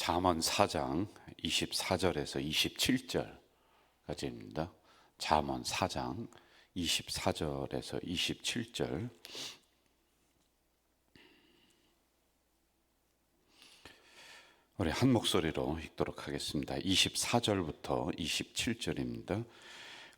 잠언 4장 24절에서 27절까지입니다. 잠언 4장 24절에서 27절 우리 한 목소리로 읽도록 하겠습니다. 24절부터 27절입니다.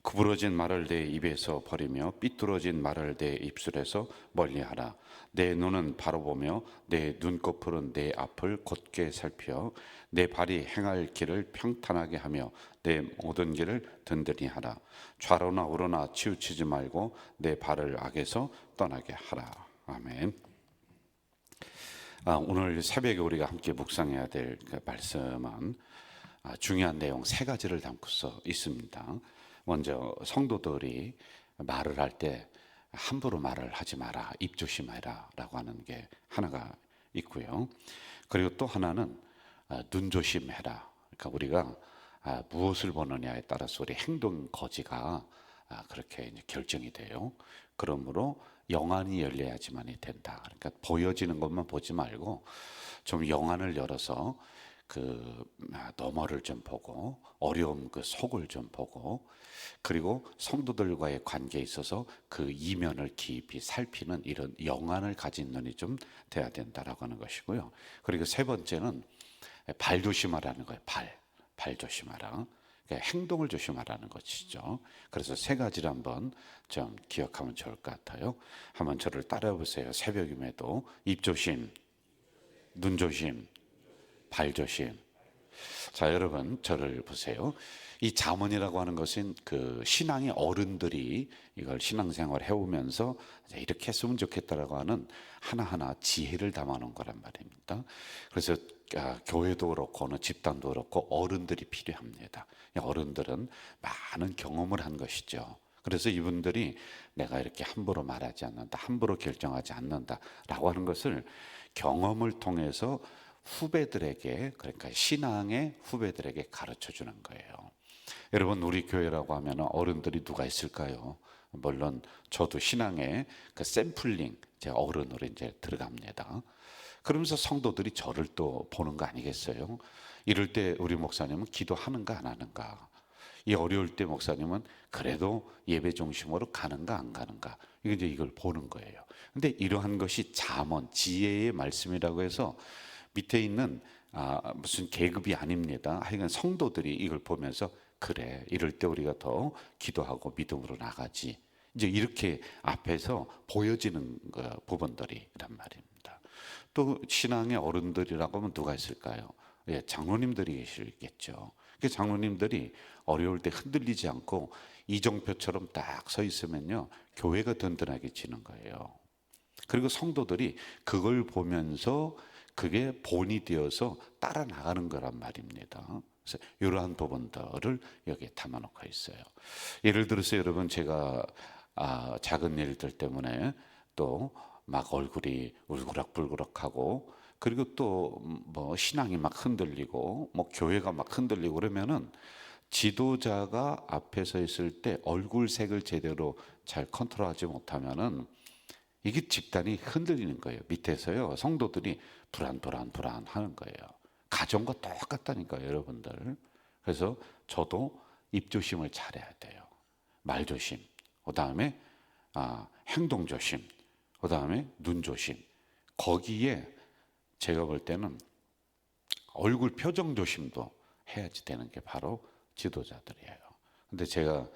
구부러진 말을 내 입에서 버리며 삐뚤어진 말을 내 입술에서 멀리하라. 내 눈은 바로 보며 내 눈꺼풀은 내 앞을 곧게 살펴 내 발이 행할 길을 평탄하게 하며 내 모든 길을 든든히 하라. 좌로나 우로나 치우치지 말고 내 발을 악에서 떠나게 하라. 아멘. 아, 오늘 새벽에 우리가 함께 묵상해야 될그 말씀은 아, 중요한 내용 세 가지를 담고서 있습니다. 먼저 성도들이 말을 할 때 함부로 말을 하지 마라, 입 조심해라라고 하는 게 하나가 있고요. 그리고 또 하나는 아, 눈 조심해라. 그러니까 우리가 아, 무엇을 보느냐에 따라서 우리 행동 거지가 아, 그렇게 결정이 돼요. 그러므로 영안이 열려야지만이 된다. 그러니까 보여지는 것만 보지 말고 좀 영안을 열어서 그 너머를 좀 보고 어려움 그 속을 좀 보고 그리고 성도들과의 관계에 있어서 그 이면을 깊이 살피는 이런 영안을 가진 눈이 좀 돼야 된다라고 하는 것이고요. 그리고 세 번째는 발 조심하라는 거예요. 발. 발 조심하라. 그러니까 행동을 조심하라는 것이죠. 그래서 세 가지를 한번 좀 기억하면 좋을 것 같아요. 한번 저를 따라해 보세요. 새벽임에도 입 조심, 눈 조심, 발 조심. 자, 여러분 저를 보세요. 이 자문이라고 하는 것은 그 신앙의 어른들이 이걸 신앙생활 해오면서 이렇게 했으면 좋겠다라고 하는 하나하나 지혜를 담아놓은 거란 말입니다. 그래서 아, 교회도 그렇고 어느 집단도 그렇고 어른들이 필요합니다. 어른들은 많은 경험을 한 것이죠. 그래서 이분들이 내가 이렇게 함부로 말하지 않는다, 함부로 결정하지 않는다라고 하는 것을 경험을 통해서 후배들에게 그러니까 신앙의 후배들에게 가르쳐 주는 거예요. 여러분 우리 교회라고 하면 어른들이 누가 있을까요? 물론 저도 신앙의 그 샘플링 제 어른으로 이제 들어갑니다. 그러면서 성도들이 저를 또 보는 거 아니겠어요? 이럴 때 우리 목사님은 기도하는가 안 하는가? 이 어려울 때 목사님은 그래도 예배 중심으로 가는가 안 가는가? 이제 이걸 보는 거예요. 근데 이러한 것이 잠언 지혜의 말씀이라고 해서 밑에 있는 아, 무슨 계급이 아닙니다. 하여간 성도들이 이걸 보면서 그래 이럴 때 우리가 더 기도하고 믿음으로 나가지. 이제 이렇게 앞에서 보여지는 부분들이란 말입니다. 또 신앙의 어른들이라고 하면 누가 있을까요? 예, 장로님들이 계시겠죠. 그 장로님들이 어려울 때 흔들리지 않고 이정표처럼 딱 서 있으면요 교회가 든든하게 지는 거예요. 그리고 성도들이 그걸 보면서 그게 본이 되어서 따라 나가는 거란 말입니다. 그래서 이러한 부분들을 여기에 담아놓고 있어요. 예를 들어서 여러분 제가 아, 작은 일들 때문에 또 막 얼굴이 울그락불그락하고 그리고 또 뭐 신앙이 막 흔들리고 뭐 교회가 막 흔들리고 그러면은 지도자가 앞에 서 있을 때 얼굴색을 제대로 잘 컨트롤하지 못하면은 이게 집단이 흔들리는 거예요. 밑에서요. 성도들이 불안 불안 불안 하는 거예요. 가정과 똑같다니까요, 여러분들. 그래서 저도 입 조심을 잘해야 돼요. 말 조심. 그 다음에 아, 행동 조심. 그 다음에 눈 조심. 거기에 제가 볼 때는 얼굴 표정 조심도 해야지 되는 게 바로 지도자들이에요. 근데 제가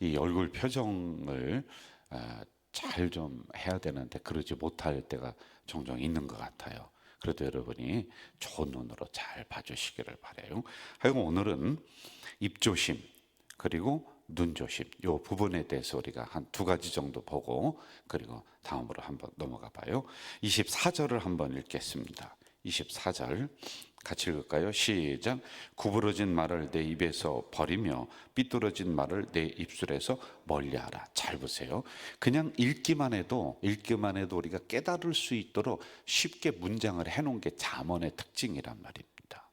이 얼굴 표정을 아, 잘 좀 해야 되는데 그러지 못할 때가 종종 있는 것 같아요. 그래도 여러분이 좋은 눈으로 잘 봐주시기를 바래요. 하여간 오늘은 입 조심 그리고 눈 조심 요 부분에 대해서 우리가 한 두 가지 정도 보고 그리고 다음으로 한번 넘어가 봐요. 24절을 한번 읽겠습니다. 24절 같이 읽을까요? 시작. 구부러진 말을 내 입에서 버리며 삐뚤어진 말을 내 입술에서 멀리하라. 잘 보세요. 그냥 읽기만 해도 읽기만 해도 우리가 깨달을 수 있도록 쉽게 문장을 해놓은 게 잠언의 특징이란 말입니다.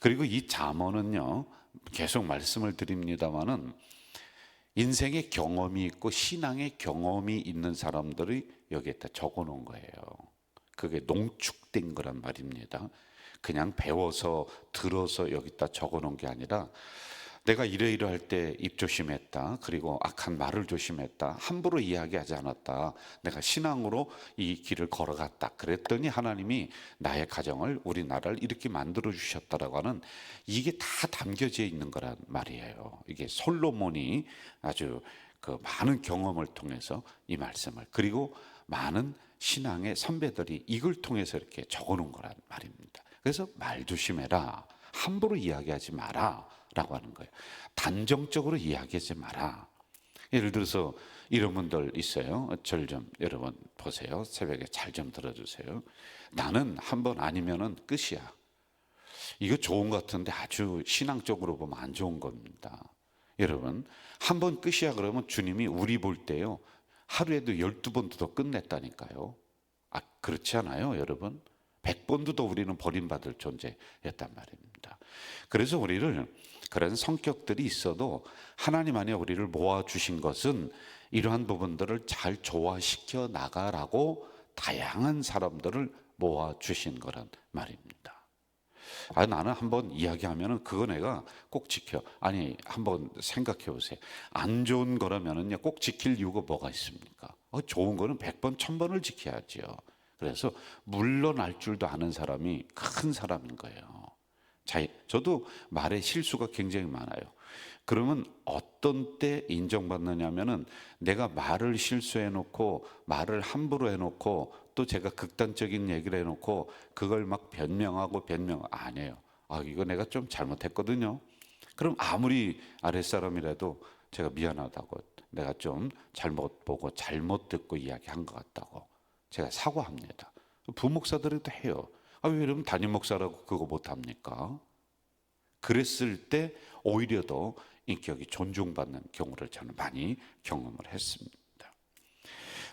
그리고 이 잠언은요 계속 말씀을 드립니다만은 인생의 경험이 있고 신앙의 경험이 있는 사람들이 여기에 다 적어놓은 거예요. 그게 농축된 거란 말입니다. 그냥 배워서 들어서 여기다 적어 놓은 게 아니라 내가 이러이러할 때 입 조심했다. 그리고 악한 말을 조심했다. 함부로 이야기하지 않았다. 내가 신앙으로 이 길을 걸어갔다. 그랬더니 하나님이 나의 가정을 우리나라를 이렇게 만들어 주셨다라고 하는 이게 다 담겨져 있는 거란 말이에요. 이게 솔로몬이 아주 그 많은 경험을 통해서 이 말씀을 그리고 많은 신앙의 선배들이 이걸 통해서 이렇게 적어 놓은 거란 말입니다. 그래서 말 조심해라. 함부로 이야기하지 마라. 라고 하는 거예요. 단정적으로 이야기하지 마라. 예를 들어서 이런 분들 있어요. 절 좀 여러분 보세요. 새벽에 잘 좀 들어주세요. 나는 한 번 아니면은 끝이야. 이거 좋은 것 같은데 아주 신앙적으로 보면 안 좋은 겁니다. 여러분, 한 번 끝이야 그러면 주님이 우리 볼 때요. 하루에도 열두 번도 더 끝냈다니까요. 아, 그렇지 않아요, 여러분? 백 번도 더 우리는 버림받을 존재였단 말입니다. 그래서 우리를 그런 성격들이 있어도 하나님 안에 우리를 모아주신 것은 이러한 부분들을 잘 조화시켜 나가라고 다양한 사람들을 모아주신 거란 말입니다. 아, 나는 한번 이야기하면은 그거 내가 꼭 지켜. 아니, 한번 생각해 보세요. 안 좋은 거라면은요, 꼭 지킬 이유가 뭐가 있습니까? 어, 좋은 거는 백 번, 천 번을 지켜야지요. 그래서 물러날 줄도 아는 사람이 큰 사람인 거예요. 자, 저도 말에 실수가 굉장히 많아요. 그러면 어떤 때 인정받느냐면은 내가 말을 실수해 놓고 말을 함부로 해 놓고 또 제가 극단적인 얘기를 해 놓고 그걸 막 변명하고 변명 안 해요. 아, 이거 내가 좀 잘못했거든요. 그럼 아무리 아랫사람이라도 제가 미안하다고 내가 좀 잘못 보고 잘못 듣고 이야기한 것 같다고 제가 사과합니다. 부목사들도 해요. 아, 왜 이러면 담임 목사라고 그거 못 합니까? 그랬을 때 오히려 더 인격이 존중받는 경우를 저는 많이 경험을 했습니다.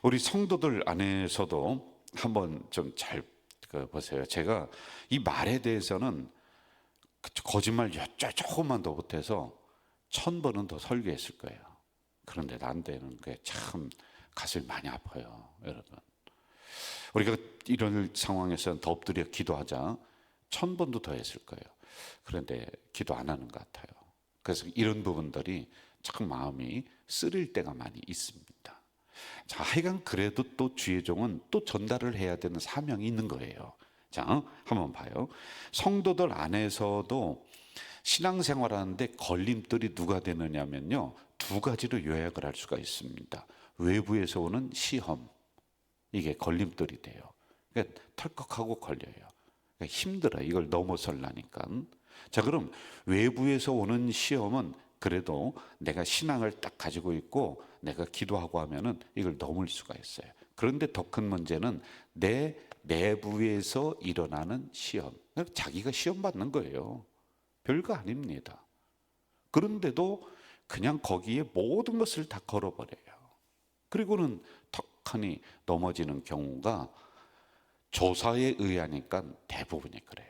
우리 성도들 안에서도 한번 좀잘 그 보세요. 제가 이 말에 대해서는 그 거짓말 조금만 더 못해서 천 번은 더 설교했을 거예요. 그런데 안 되는 게 참 가슴이 많이 아파요, 여러분. 우리가 이런 상황에서 더 엎드려 기도하자 천 번도 더 했을 거예요. 그런데 기도 안 하는 것 같아요. 그래서 이런 부분들이 참 마음이 쓰릴 때가 많이 있습니다. 자, 하여간 그래도 또 주의 종은 또 전달을 해야 되는 사명이 있는 거예요. 자, 한번 봐요. 성도들 안에서도 신앙생활 하는데 걸림돌이 누가 되느냐면요. 두 가지로 요약을 할 수가 있습니다. 외부에서 오는 시험. 이게 걸림돌이 돼요. 그러니까 털컥하고 걸려요. 그러니까 힘들어. 이걸 넘어설라니까. 자, 그럼 외부에서 오는 시험은 그래도 내가 신앙을 딱 가지고 있고 내가 기도하고 하면은 이걸 넘을 수가 있어요. 그런데 더 큰 문제는 내 내부에서 일어나는 시험. 자기가 시험 받는 거예요. 별거 아닙니다. 그런데도 그냥 거기에 모든 것을 다 걸어버려요. 그리고는 턱 하니 넘어지는 경우가 조사에 의하니까 대부분이 그래요.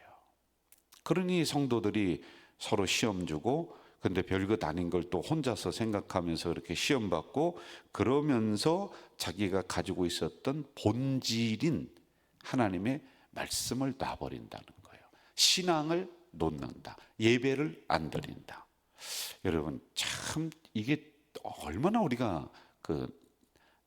그러니 성도들이 서로 시험 주고 근데 별것 아닌 걸 또 혼자서 생각하면서 그렇게 시험 받고 그러면서 자기가 가지고 있었던 본질인 하나님의 말씀을 놔버린다는 거예요. 신앙을 놓는다. 예배를 안 드린다. 여러분 참 이게 얼마나 우리가 그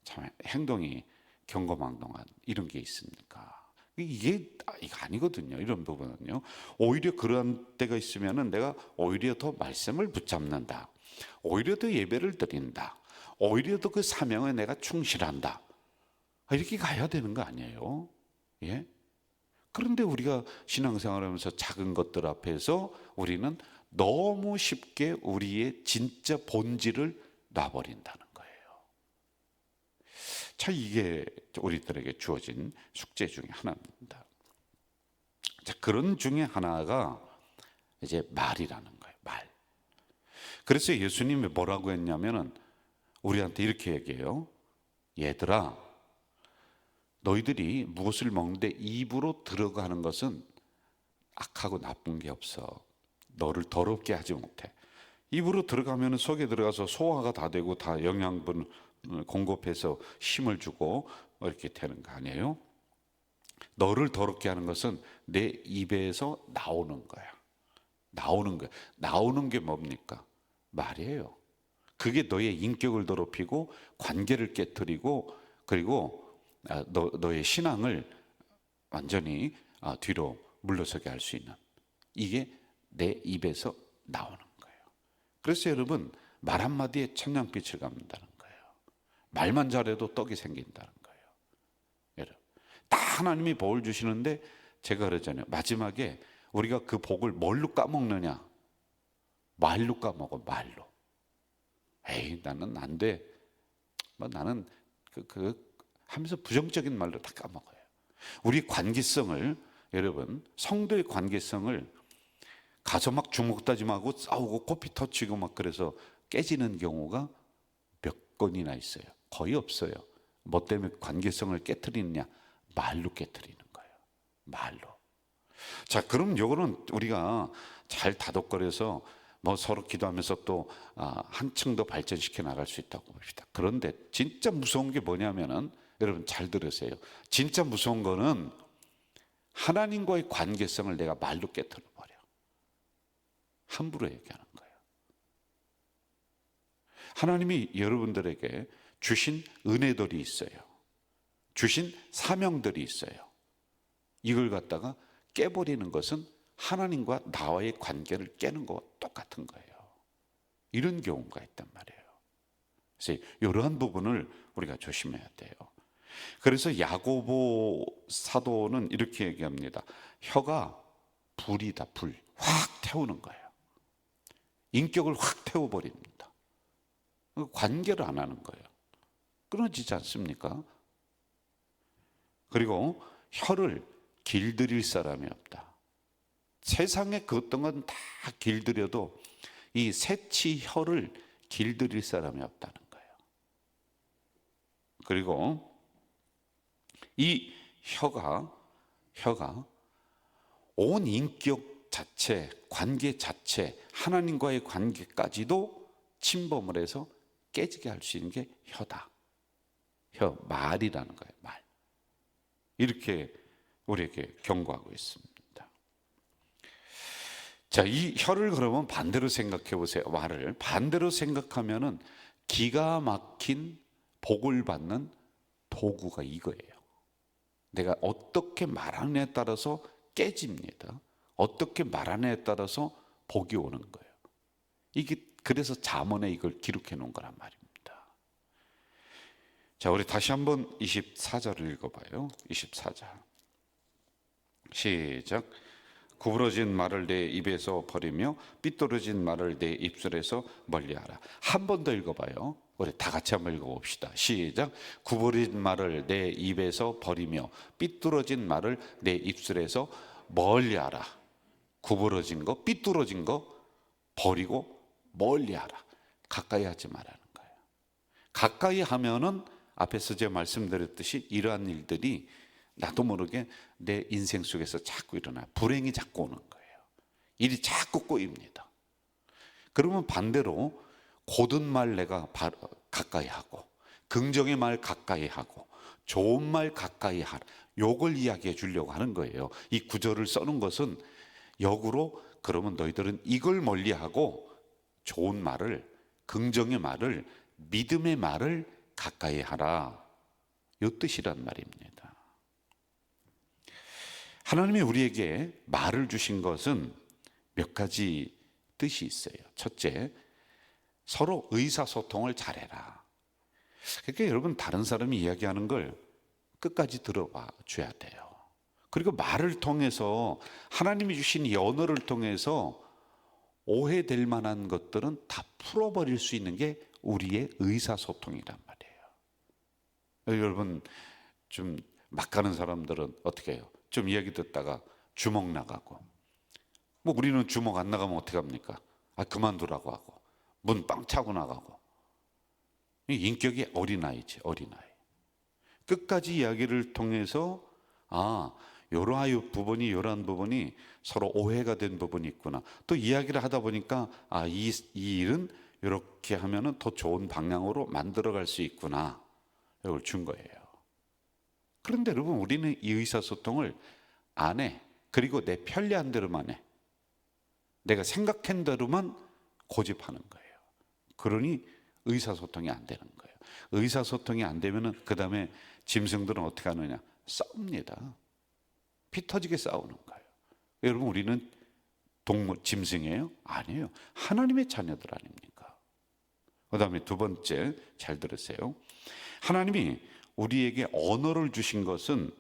참 행동이 경거망동한 이런 게 있습니까? 이게 이거 아니거든요. 이런 부분은요. 오히려 그런 때가 있으면은 내가 오히려 더 말씀을 붙잡는다. 오히려 더 예배를 드린다. 오히려 더 그 사명에 내가 충실한다. 이렇게 가야 되는 거 아니에요? 예? 그런데 우리가 신앙생활하면서 작은 것들 앞에서 우리는 너무 쉽게 우리의 진짜 본질을 놔버린다는 자, 이게 우리들에게 주어진 숙제 중에 하나입니다. 자, 그런 중에 하나가 이제 말이라는 거예요. 말. 그래서 예수님이 뭐라고 했냐면은 우리한테 이렇게 얘기해요. 얘들아, 너희들이 무엇을 먹는데 입으로 들어가는 것은 악하고 나쁜 게 없어. 너를 더럽게 하지 못해. 입으로 들어가면 속에 들어가서 소화가 다 되고 다 영양분 공급해서 힘을 주고 이렇게 되는 거 아니에요? 너를 더럽게 하는 것은 내 입에서 나오는 거야. 나오는 거야. 나오는 게 뭡니까? 말이에요. 그게 너의 인격을 더럽히고 관계를 깨뜨리고 그리고 아, 너, 너의 신앙을 완전히 아, 뒤로 물러서게 할 수 있는 이게 내 입에서 나오는 거예요. 그래서 여러분 말 한마디에 천냥빛을 거예요. 말만 잘해도 떡이 생긴다는 거예요. 여러분 다 하나님이 복을 주시는데 제가 그러잖아요. 마지막에 우리가 그 복을 뭘로 까먹느냐? 말로 까먹어 말로. 에이 나는 안 돼. 뭐 나는 그, 그 하면서 부정적인 말로 다 까먹어요. 우리 관계성을 여러분 성도의 관계성을 가서 막 주먹 다짐하고 싸우고 코피 터치고 막 그래서 깨지는 경우가 몇 건이나 있어요. 거의 없어요. 뭐 때문에 관계성을 깨뜨리느냐? 말로 깨뜨리는 거예요. 말로. 자, 그럼 요거는 우리가 잘 다독거려서 뭐 서로 기도하면서 또 아, 한층 더 발전시켜 나갈 수 있다고 봅시다. 그런데 진짜 무서운 게 뭐냐면은 여러분 잘 들으세요. 진짜 무서운 거는 하나님과의 관계성을 내가 말로 깨뜨려 버려. 함부로 얘기하는 거예요. 하나님이 여러분들에게 주신 은혜들이 있어요. 주신 사명들이 있어요. 이걸 갖다가 깨버리는 것은 하나님과 나와의 관계를 깨는 것과 똑같은 거예요. 이런 경우가 있단 말이에요. 그래서 이러한 부분을 우리가 조심해야 돼요. 그래서 야고보 사도는 이렇게 얘기합니다. 혀가 불이다, 불. 확 태우는 거예요. 인격을 확 태워버립니다. 관계를 안 하는 거예요. 끊어지지 않습니까? 그리고 혀를 길들일 사람이 없다. 세상에 그 어떤 건 다 길들여도 이 새치 혀를 길들일 사람이 없다는 거예요. 그리고 이 혀가 혀가 온 인격 자체, 관계 자체, 하나님과의 관계까지도 침범을 해서 깨지게 할 수 있는 게 혀다. 혀, 말이라는 거예요, 말. 이렇게 우리에게 경고하고 있습니다. 자, 이 혀를 그러면 반대로 생각해 보세요. 말을 반대로 생각하면은 기가 막힌 복을 받는 도구가 이거예요. 내가 어떻게 말하느냐에 따라서 깨집니다. 어떻게 말하느냐에 따라서 복이 오는 거예요. 이게 그래서 잠언에 이걸 기록해 놓은 거란 말입니다. 자, 우리 다시 한번 24절을 읽어봐요. 24절. 시작. 구부러진 말을 내 입에서 버리며 삐뚤어진 말을 내 입술에서 멀리하라. 한 번 더 읽어봐요. 우리 다 같이 한번 읽어봅시다. 시작. 구부러진 말을 내 입에서 버리며 삐뚤어진 말을 내 입술에서 멀리하라. 구부러진 거, 삐뚤어진 거 버리고 멀리하라. 가까이 하지 말라는 거예요. 가까이 하면은 앞에서 제가 말씀드렸듯이 이러한 일들이 나도 모르게 내 인생 속에서 자꾸 일어나 불행이 자꾸 오는 거예요. 일이 자꾸 꼬입니다. 그러면 반대로 고든 말 내가 가까이 하고 긍정의 말 가까이 하고 좋은 말 가까이 하라. 요걸 이야기해 주려고 하는 거예요. 이 구절을 써는 것은 역으로 그러면 너희들은 이걸 멀리하고 좋은 말을 긍정의 말을 믿음의 말을 가까이 하라. 요 뜻이란 말입니다. 하나님이 우리에게 말을 주신 것은 몇 가지 뜻이 있어요. 첫째, 서로 의사소통을 잘해라. 그러니까 여러분 다른 사람이 이야기하는 걸 끝까지 들어봐 줘야 돼요. 그리고 말을 통해서 하나님이 주신 이 언어를 통해서 오해될 만한 것들은 다 풀어버릴 수 있는 게 우리의 의사소통이란. 여러분 좀 막 가는 사람들은 어떻게 해요? 좀 이야기 듣다가 주먹 나가고 뭐 우리는 주먹 안 나가면 어떻게 합니까? 아 그만두라고 하고 문 빵 차고 나가고 인격이 어린아이지 어린아이 끝까지 이야기를 통해서 아 요러한 부분이 요러한 부분이 서로 오해가 된 부분이 있구나 또 이야기를 하다 보니까 아이 이 일은 이렇게 하면은 더 좋은 방향으로 만들어 갈 수 있구나 이걸 준 거예요 그런데 여러분 우리는 이 의사소통을 안 해. 그리고 내 편리한 대로만 해. 내가 생각한 대로만 고집하는 거예요. 그러니 의사소통이 안 되는 거예요. 의사소통이 안 되면은 그 다음에 짐승들은 어떻게 하느냐? 싸웁니다. 피 터지게 싸우는 거예요. 여러분 우리는 동물 짐승이에요? 아니에요. 하나님의 자녀들 아닙니까? 그다음에 두 번째 잘 들으세요. 하나님이 우리에게 언어를 주신 것은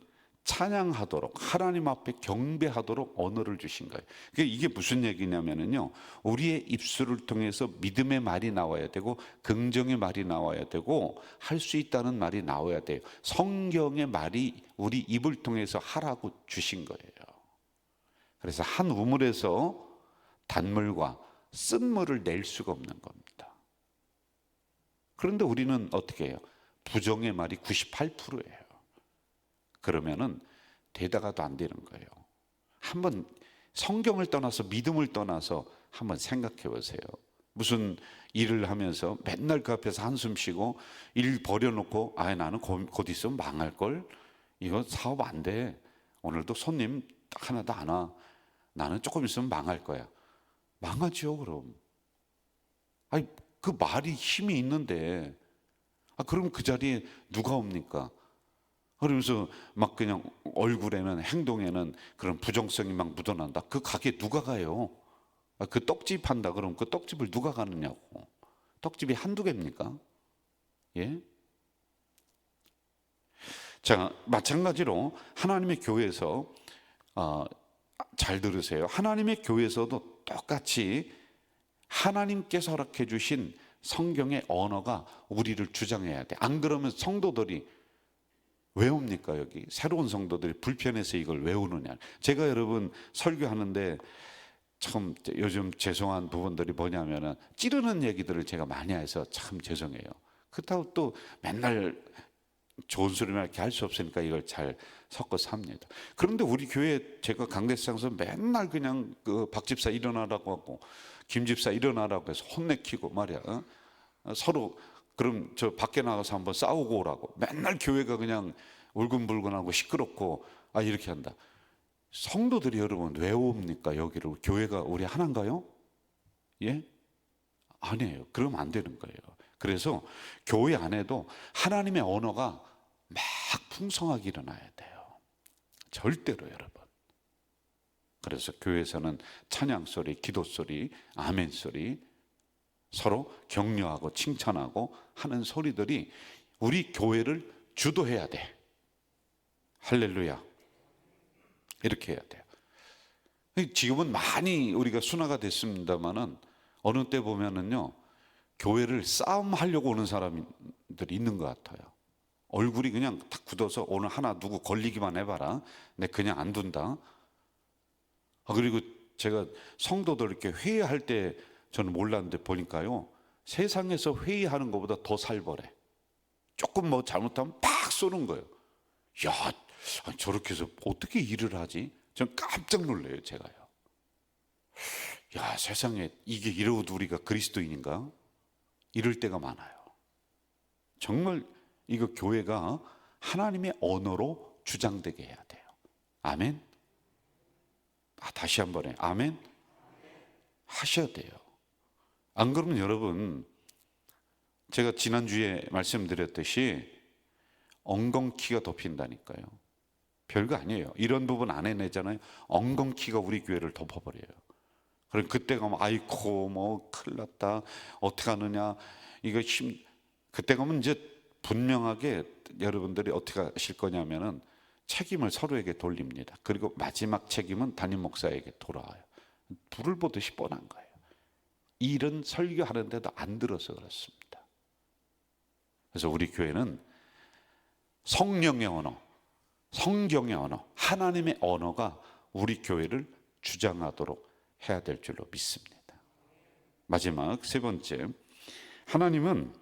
찬양하도록 하나님 앞에 경배하도록 언어를 주신 거예요. 그게 이게 무슨 얘기냐면은요. 우리의 입술을 통해서 믿음의 말이 나와야 되고 긍정의 말이 나와야 되고 할 수 있다는 말이 나와야 돼요. 성경의 말이 우리 입을 통해서 하라고 주신 거예요. 그래서 한 우물에서 단물과 쓴물을 낼 수가 없는 겁니다. 그런데 우리는 어떻게 해요? 부정의 말이 98%예요. 그러면은 되다가도 안 되는 거예요. 한번 성경을 떠나서 믿음을 떠나서 한번 생각해 보세요. 무슨 일을 하면서 맨날 그 앞에서 한숨 쉬고 일 버려놓고 아 나는 곧, 곧 있으면 망할 걸 이거 사업 안 돼. 오늘도 손님 딱 하나도 안 와. 나는 조금 있으면 망할 거야. 망하죠 그럼. 아니 그 말이 힘이 있는데 아 그럼 그 자리에 누가 옵니까? 그러면서 막 그냥 얼굴에는 행동에는 그런 부정성이 막 묻어난다. 그 가게 누가 가요? 아, 그 떡집 한다 그럼 그 떡집을 누가 가느냐고. 떡집이 한두 개입니까? 예? 자, 마찬가지로 하나님의 교회에서 어, 잘 들으세요. 하나님의 교회에서도 똑같이 하나님께서 허락해 주신 성경의 언어가 우리를 주장해야 돼. 안 그러면 성도들이 외웁니까 여기? 새로운 성도들이 불편해서 이걸 외우느냐. 제가 여러분 설교하는데 참 요즘 죄송한 부분들이 뭐냐면은 찌르는 얘기들을 제가 많이 해서 참 죄송해요. 그렇다고 또 맨날 좋은 소리만 이렇게 할 수 없으니까 이걸 잘 섞어서 합니다. 그런데 우리 교회 제가 강대상에서 맨날 그냥 그 박집사 일어나라고 하고 김집사 일어나라고 해서 혼내키고 말이야 어? 서로 그럼 저 밖에 나가서 한번 싸우고 오라고. 맨날 교회가 그냥 울근불근하고 시끄럽고 아 이렇게 한다. 성도들이 여러분 왜 옵니까 여기를 교회가 우리 하나인가요? 예? 아니에요. 그러면 안 되는 거예요. 그래서 교회 안에도 하나님의 언어가 막 풍성하게 일어나야 돼요. 절대로 여러분. 그래서 교회에서는 찬양 소리, 기도 소리, 아멘 소리, 서로 격려하고 칭찬하고 하는 소리들이 우리 교회를 주도해야 돼. 할렐루야. 이렇게 해야 돼요. 지금은 많이 우리가 순화가 됐습니다만은 어느 때 보면은요 교회를 싸움하려고 오는 사람들이 있는 것 같아요. 얼굴이 그냥 탁 굳어서 오늘 하나 누구 걸리기만 해봐라. 내 그냥 안 둔다. 아, 그리고 제가 성도들 이렇게 회의할 때 저는 몰랐는데 보니까요. 세상에서 회의하는 것보다 더 살벌해. 조금 뭐 잘못하면 팍 쏘는 거예요. 야, 저렇게 해서 어떻게 일을 하지? 전 깜짝 놀래요, 제가요. 야, 세상에 이게 이러고도 우리가 그리스도인인가? 이럴 때가 많아요. 정말 이거 교회가 하나님의 언어로 주장되게 해야 돼요. 아멘. 아, 다시 한 번에 아멘. 하셔야 돼요. 안 그러면 여러분 제가 지난주에 말씀드렸듯이 엉겅키가 덮인다니까요. 별거 아니에요. 이런 부분 안 해내잖아요. 엉겅키가 우리 교회를 덮어버려요. 그럼 그때 가면 아이코 뭐 큰일 났다. 어떻게 하느냐. 이거 힘 그때 가면 이제 분명하게 여러분들이 어떻게 하실 거냐면은 책임을 서로에게 돌립니다. 그리고 마지막 책임은 담임 목사에게 돌아와요. 불을 보듯이 뻔한 거예요. 일은 설교하는데도 안 들어서 그렇습니다. 그래서 우리 교회는 성령의 언어, 성경의 언어, 하나님의 언어가 우리 교회를 주장하도록 해야 될 줄로 믿습니다. 마지막 세 번째, 하나님은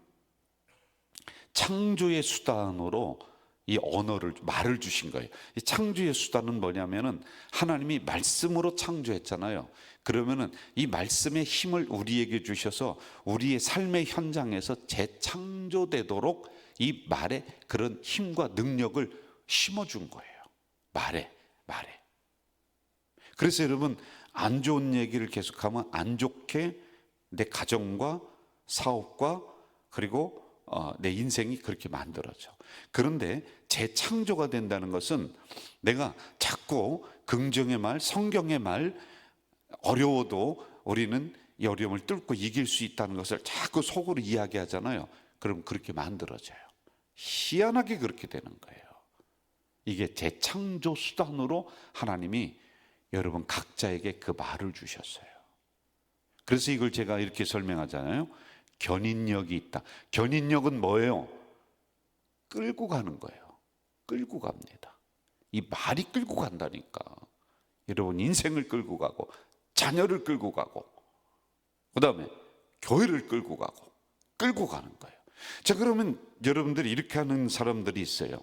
창조의 수단으로 이 언어를 말을 주신 거예요. 이 창조의 수단은 뭐냐면은 하나님이 말씀으로 창조했잖아요. 그러면은 이 말씀의 힘을 우리에게 주셔서 우리의 삶의 현장에서 재창조되도록 이 말의 그런 힘과 능력을 심어 준 거예요. 말에, 말에. 그래서 여러분, 안 좋은 얘기를 계속하면 안 좋게 내 가정과 사업과 그리고 어, 내 인생이 그렇게 만들어져. 그런데 재창조가 된다는 것은 내가 자꾸 긍정의 말, 성경의 말, 어려워도 우리는 이 어려움을 뚫고 이길 수 있다는 것을 자꾸 속으로 이야기하잖아요. 그럼 그렇게 만들어져요. 희한하게 그렇게 되는 거예요. 이게 재창조 수단으로 하나님이 여러분 각자에게 그 말을 주셨어요. 그래서 이걸 제가 이렇게 설명하잖아요. 견인력이 있다. 견인력은 뭐예요? 끌고 가는 거예요. 끌고 갑니다. 이 말이 끌고 간다니까. 여러분 인생을 끌고 가고 자녀를 끌고 가고 그다음에 교회를 끌고 가고 끌고 가는 거예요. 자 그러면 여러분들이 이렇게 하는 사람들이 있어요.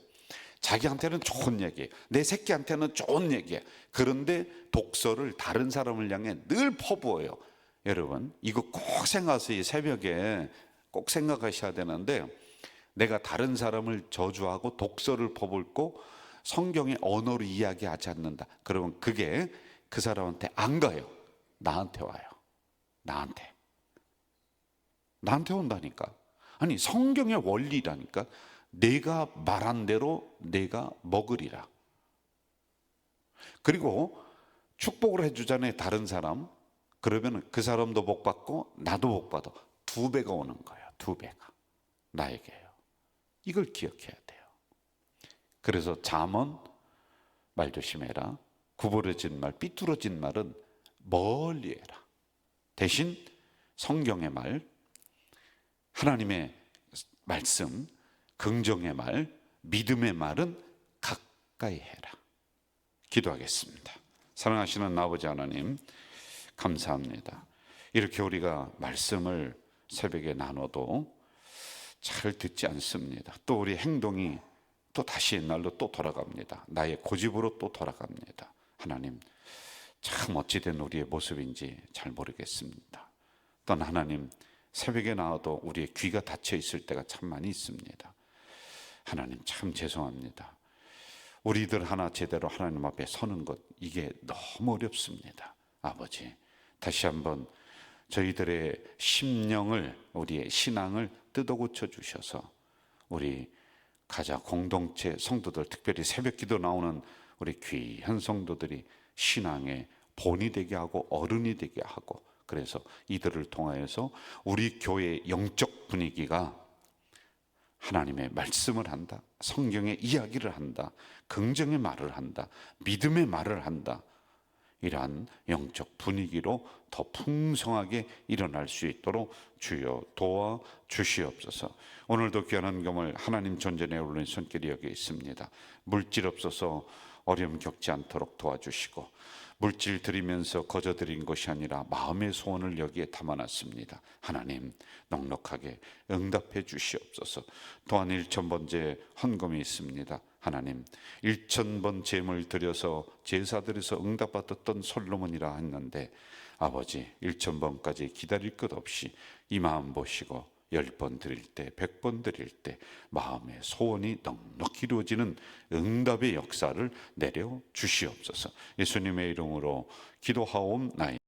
자기한테는 좋은 얘기, 내 새끼한테는 좋은 얘기. 그런데 독서를 다른 사람을 향해 늘 퍼부어요. 여러분, 이거 꼭 생각하세요. 이 새벽에 꼭 생각하셔야 되는데 내가 다른 사람을 저주하고 독서를 퍼붓고 성경의 언어로 이야기하지 않는다. 그러면 그게 그 사람한테 안 가요. 나한테 와요. 나한테. 나한테 온다니까. 아니, 성경의 원리라니까. 내가 말한 대로 내가 먹으리라. 그리고 축복을 해주잖아요. 다른 사람. 그러면 그 사람도 복 받고 나도 복 받아. 두 배가 오는 거예요. 두 배가. 나에게요. 이걸 기억해야 돼요. 그래서 잠언 말 조심해라. 구부러진 말, 삐뚤어진 말은 멀리 해라. 대신 성경의 말, 하나님의 말씀, 긍정의 말, 믿음의 말은 가까이 해라. 기도하겠습니다. 사랑하시는 아버지 하나님, 감사합니다. 이렇게 우리가 말씀을 새벽에 나눠도 잘 듣지 않습니다. 또 우리 행동이 또 다시 옛날로 또 돌아갑니다. 나의 고집으로 또 돌아갑니다. 하나님, 참 어찌된 우리의 모습인지 잘 모르겠습니다. 또한 하나님, 새벽에 나와도 우리의 귀가 닫혀 있을 때가 참 많이 있습니다. 하나님, 참 죄송합니다. 우리들 하나 제대로 하나님 앞에 서는 것, 이게 너무 어렵습니다. 아버지, 다시 한번 저희들의 심령을, 우리의 신앙을 뜯어 고쳐 주셔서 우리 가자 공동체 성도들, 특별히 새벽 기도 나오는 우리 귀한 성도들이 신앙의 본이 되게 하고 어른이 되게 하고 그래서 이들을 통하여서 우리 교회의 영적 분위기가 하나님의 말씀을 한다. 성경의 이야기를 한다. 긍정의 말을 한다. 믿음의 말을 한다. 이러한 영적 분위기로 더 풍성하게 일어날 수 있도록 주여 도와 주시옵소서. 오늘도 귀한 겸을 하나님 존전에 올린 손길이 여기 있습니다. 물질 없어서 어려움 겪지 않도록 도와주시고 물질 드리면서 거저 드린 것이 아니라 마음의 소원을 여기에 담아놨습니다. 하나님 넉넉하게 응답해 주시옵소서. 또한 일천 번째 헌금이 있습니다. 하나님 일천번 제물 드려서 제사드려서 응답받았던 솔로몬이라 했는데 아버지 일천번까지 기다릴 것 없이 이 마음 보시고 열 번 드릴 때, 백 번 드릴 때 마음의 소원이 넉넉히 이루어지는 응답의 역사를 내려 주시옵소서. 예수님의 이름으로 기도하옵나이다.